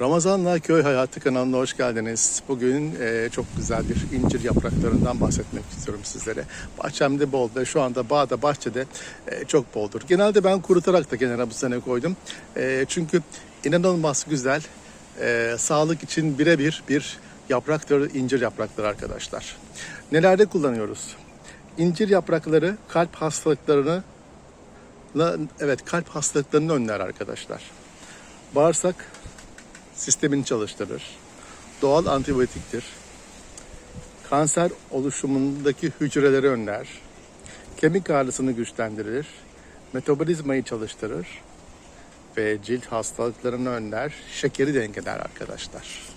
Ramazan'la Köy Hayatı kanalına hoş geldiniz. Bugün e, çok güzel bir incir yapraklarından bahsetmek istiyorum sizlere. Bahçemde bol ve şu anda bağda bahçede e, çok boldur. Genelde ben kurutarak da kenara bu sene koydum. E, çünkü inanılmaz güzel, e, sağlık için birebir bir yapraktır incir yaprakları arkadaşlar. Nelerde kullanıyoruz? İncir yaprakları kalp hastalıklarını evet kalp hastalıklarını önler arkadaşlar. Bağırsak sistemini çalıştırır. Doğal antibiyotiktir. Kanser oluşumundaki hücreleri önler. Kemik ağrısını güçlendirir. Metabolizmayı çalıştırır. Ve cilt hastalıklarını önler. Şekeri dengeler arkadaşlar.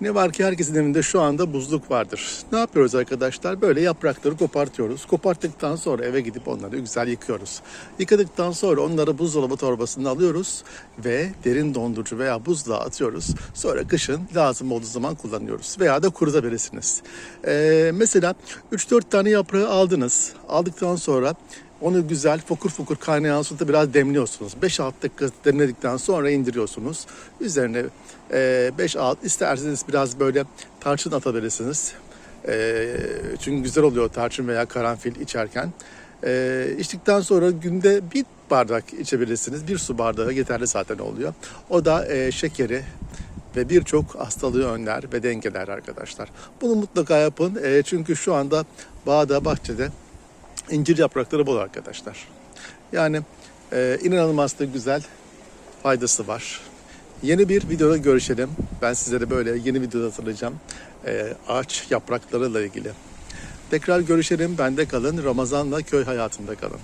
Ne var ki herkesin evinde şu anda buzluk vardır. Ne yapıyoruz arkadaşlar? Böyle yaprakları kopartıyoruz. Koparttıktan sonra eve gidip onları güzel yıkıyoruz. Yıkadıktan sonra onları buzdolabı torbasına alıyoruz ve derin dondurucu veya buzluğa atıyoruz. Sonra kışın lazım olduğu zaman kullanıyoruz. Veya da kurutabilirsiniz. Ee, mesela 3-4 tane yaprağı aldınız. Aldıktan sonra onu güzel fokur fokur kaynayan suda biraz demliyorsunuz. 5-6 dakika demledikten sonra indiriyorsunuz. Üzerine 5-6 isterseniz biraz böyle tarçın atabilirsiniz. E, çünkü güzel oluyor tarçın veya karanfil içerken. E, içtikten sonra günde bir bardak içebilirsiniz. Bir su bardağı yeterli zaten oluyor. O da e, şekeri ve birçok hastalığı önler ve dengeler arkadaşlar. Bunu mutlaka yapın. E, çünkü şu anda bağda, bahçede incir yaprakları bol arkadaşlar. Yani e, inanılmaz da güzel faydası var. Yeni bir videoda görüşelim. Ben sizlere böyle yeni videoda hatırlayacağım. E, ağaç yapraklarıyla ilgili. Tekrar görüşelim. Bende kalın. Ramazan'la köy hayatında kalın.